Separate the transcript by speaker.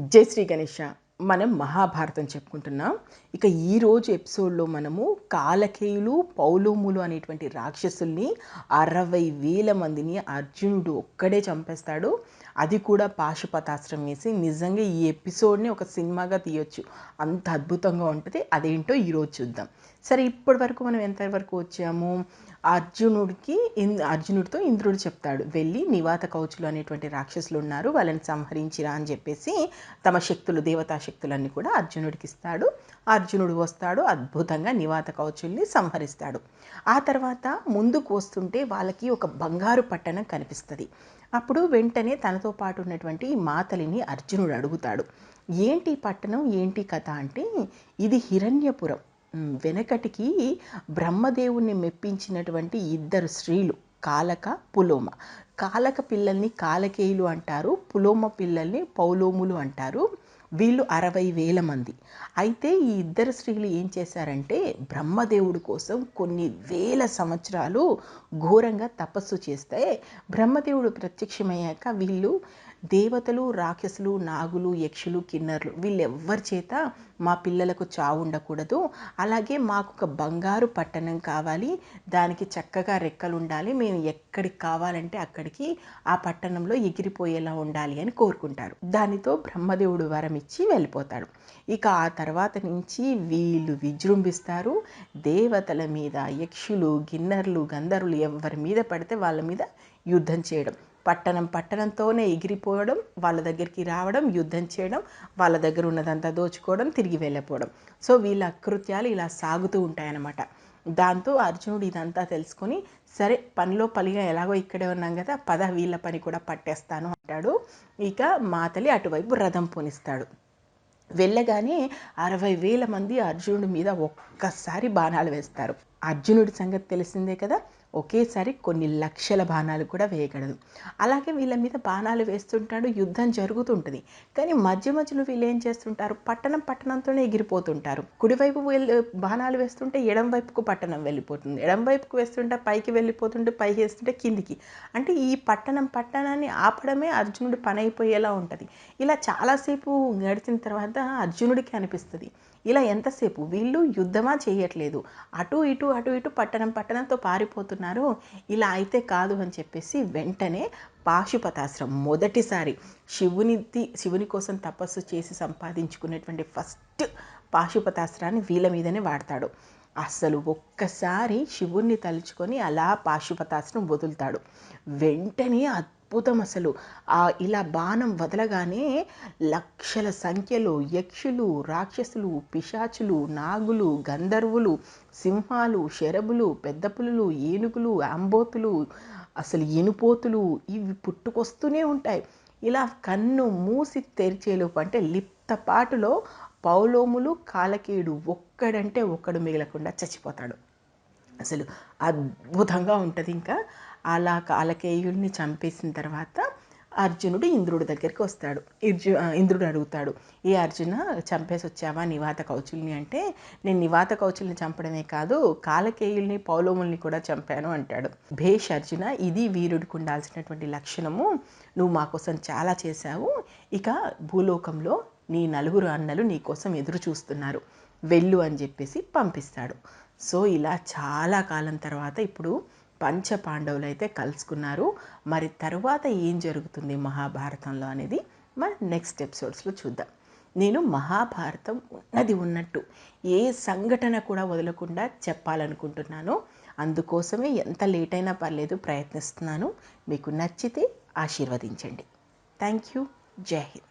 Speaker 1: జై శ్రీ గణేష. మనం మహాభారతం చెప్పుకుంటున్నాం. ఇక ఈరోజు ఎపిసోడ్లో మనము కాలకేయులు పౌలోములు అనేటువంటి రాక్షసుల్ని అరవై వేల మందిని అర్జునుడు ఒక్కడే చంపేస్తాడు. అది కూడా పాశుపతాశ్రం వేసి నిజంగా ఈ ఎపిసోడ్ని ఒక సినిమాగా తీయొచ్చు. అంత అద్భుతంగా ఉంటుంది. అదేంటో ఈరోజు చూద్దాం. సరే ఇప్పటి వరకు మనం ఎంతవరకు వచ్చాము? అర్జునుడికి ఇన్ అర్జునుడితో ఇంద్రుడు చెప్తాడు వెళ్ళి నివాత కౌచులు అనేటువంటి రాక్షసులు ఉన్నారు వాళ్ళని సంహరించిరా అని చెప్పేసి తమ శక్తులు దేవతా శక్తులన్నీ కూడా అర్జునుడికి ఇస్తాడు. అర్జునుడు వస్తాడు అద్భుతంగా నివాత కౌచుల్ని సంహరిస్తాడు. ఆ తర్వాత ముందుకు వస్తుంటే వాళ్ళకి ఒక బంగారు పట్టణం కనిపిస్తుంది. అప్పుడు వెంటనే తనతో పాటు ఉన్నటువంటి మాతలిని అర్జునుడు అడుగుతాడు ఏంటి పట్టణం? ఏంటి కథ? అంటే ఇది హిరణ్యపురం. వెనకటికి బ్రహ్మదేవుణ్ణి మెప్పించినటువంటి ఇద్దరు స్త్రీలు కాలక పులోమ. కాలక పిల్లల్ని కాలకేయులు అంటారు పులోమ పిల్లల్ని పౌలోములు అంటారు. వీళ్ళు అరవై వేల మంది. అయితే ఈ ఇద్దరు స్త్రీలు ఏం చేశారంటే బ్రహ్మదేవుడి కోసం కొన్ని వేల సంవత్సరాలు ఘోరంగా తపస్సు చేస్తే బ్రహ్మదేవుడు ప్రత్యక్షమయ్యాక వీళ్ళు దేవతలు రాక్షసులు నాగులు యక్షులు కిన్నర్లు వీళ్ళెవ్వరి చేత మా పిల్లలకు చావు ఉండకూడదు. అలాగే మాకు ఒక బంగారు పట్టణం కావాలి. దానికి చక్కగా రెక్కలు ఉండాలి. మేము ఎక్కడికి కావాలంటే అక్కడికి ఆ పట్టణంలో ఎగిరిపోయేలా ఉండాలి అని కోరుకుంటారు. దానితో బ్రహ్మదేవుడు వరం ఇచ్చి వెళ్ళిపోతాడు. ఇక ఆ తర్వాత నుంచి వీళ్ళు విజృంభిస్తారు. దేవతల మీద యక్షులు గిన్నర్లు గంధర్వులు ఎవరి మీద పడితే వాళ్ళ మీద యుద్ధం చేయడం. పట్టణం పట్టణంతోనే ఎగిరిపోవడం వాళ్ళ దగ్గరికి రావడం యుద్ధం చేయడం వాళ్ళ దగ్గర ఉన్నదంతా దోచుకోవడం తిరిగి వెళ్ళిపోవడం. సో వీళ్ళ అకృత్యాలు ఇలా సాగుతూ ఉంటాయన్నమాట. దాంతో అర్జునుడు ఇదంతా తెలుసుకొని సరే పనిలో పలిగా ఎలాగో ఇక్కడే ఉన్నాం కదా పద వీళ్ళ పని కూడా పట్టేస్తాను అంటాడు. ఇక మాతలి అటువైపు రథం పోనిస్తాడు. వెళ్ళగానే అరవై వేల మంది అర్జునుడి మీద ఒక్కసారి బాణాలు వేస్తారు. అర్జునుడి సంగతి తెలిసిందే కదా? ఒకేసారి కొన్ని లక్షల బాణాలు కూడా వేయగలదు. అలాగే వీళ్ళ మీద బాణాలు వేస్తుంటాడు యుద్ధం జరుగుతుంటుంది. కానీ మధ్య మధ్యలో వీళ్ళు ఏం చేస్తుంటారు? పట్టణం పట్టణంతోనే ఎగిరిపోతుంటారు. కుడివైపు వెళ్ళి బాణాలు వేస్తుంటే ఎడం వైపుకు పట్టణం వెళ్ళిపోతుంది. ఎడం వైపుకు వేస్తుంటే పైకి వెళ్ళిపోతుంటే పైకి వేస్తుంటే కిందికి. అంటే ఈ పట్టణం పట్టణాన్ని ఆపడమే అర్జునుడి పని అయిపోయేలా ఉంటుంది. ఇలా చాలాసేపు గడిచిన తర్వాత అర్జునుడికి అనిపిస్తుంది. ఇలా ఎంతసేపు? వీళ్ళు యుద్ధమా చేయట్లేదు. అటు ఇటు అటు ఇటు పట్టణం పట్టణంతో పారిపోతున్నారు. ఇలా అయితే కాదు అని చెప్పేసి వెంటనే పాశుపతాశ్రం మొదటిసారి శివునిది శివుని కోసం తపస్సు చేసి సంపాదించుకునేటువంటి ఫస్ట్ పాశుపతాస్త్రాన్ని వీళ్ళ మీదనే వాడతాడు. అస్సలు ఒక్కసారి శివుణ్ణి తలుచుకొని అలా పాశుపతాస్త్రం వదులుతాడు. వెంటనే అద్భుతం అసలు ఆ ఇలా బాణం వదలగానే లక్షల సంఖ్యలో యక్షులు రాక్షసులు పిశాచులు నాగులు గంధర్వులు సింహాలు శరబులు పెద్ద పులులు ఏనుగులు అంబోతులు అసలు ఎనుపోతులు ఇవి పుట్టుకొస్తూనే ఉంటాయి. ఇలా కన్ను మూసి తెరిచేలోపు అంటే లిప్తపాటులో పౌలోములు కాలకేయుడు ఒక్కడంటే ఒక్కడు మిగలకుండా చచ్చిపోతాడు. అసలు అద్భుతంగా ఉంటుంది ఇంకా. అలా కాలకేయుడిని చంపేసిన తర్వాత అర్జునుడు ఇంద్రుడి దగ్గరికి వస్తాడు. ఇర్జు ఇంద్రుడు అడుగుతాడు ఏ అర్జున చంపేసి వచ్చావా నివాత కౌచుల్ని? అంటే నేను నివాత కౌచుల్ని చంపడమే కాదు కాలకేయుల్ని పౌలోముల్ని కూడా చంపాను అంటాడు. భేష్ అర్జున ఇది వీరుడికి ఉండాల్సినటువంటి లక్షణము. నువ్వు మా కోసం చాలా చేశావు. ఇక భూలోకంలో నీ నలుగురు అన్నలు నీ కోసం ఎదురు చూస్తున్నారు. వెళ్ళు అని చెప్పేసి పంపిస్తాడు. సో ఇలా చాలా కాలం తర్వాత ఇప్పుడు పంచ పాండవులు అయితే కలుసుకున్నారు. మరి తర్వాత ఏం జరుగుతుంది మహాభారతంలో అనేది మన నెక్స్ట్ ఎపిసోడ్స్లో చూద్దాం. నేను మహాభారతం ఉన్నది ఉన్నట్టు ఏ సంఘటన కూడా వదలకుండా చెప్పాలనుకుంటున్నాను. అందుకోసమే ఎంత లేట్ అయినా పర్లేదు ప్రయత్నిస్తున్నాను. మీకు నచ్చితే ఆశీర్వదించండి. Thank you. జై హింద్.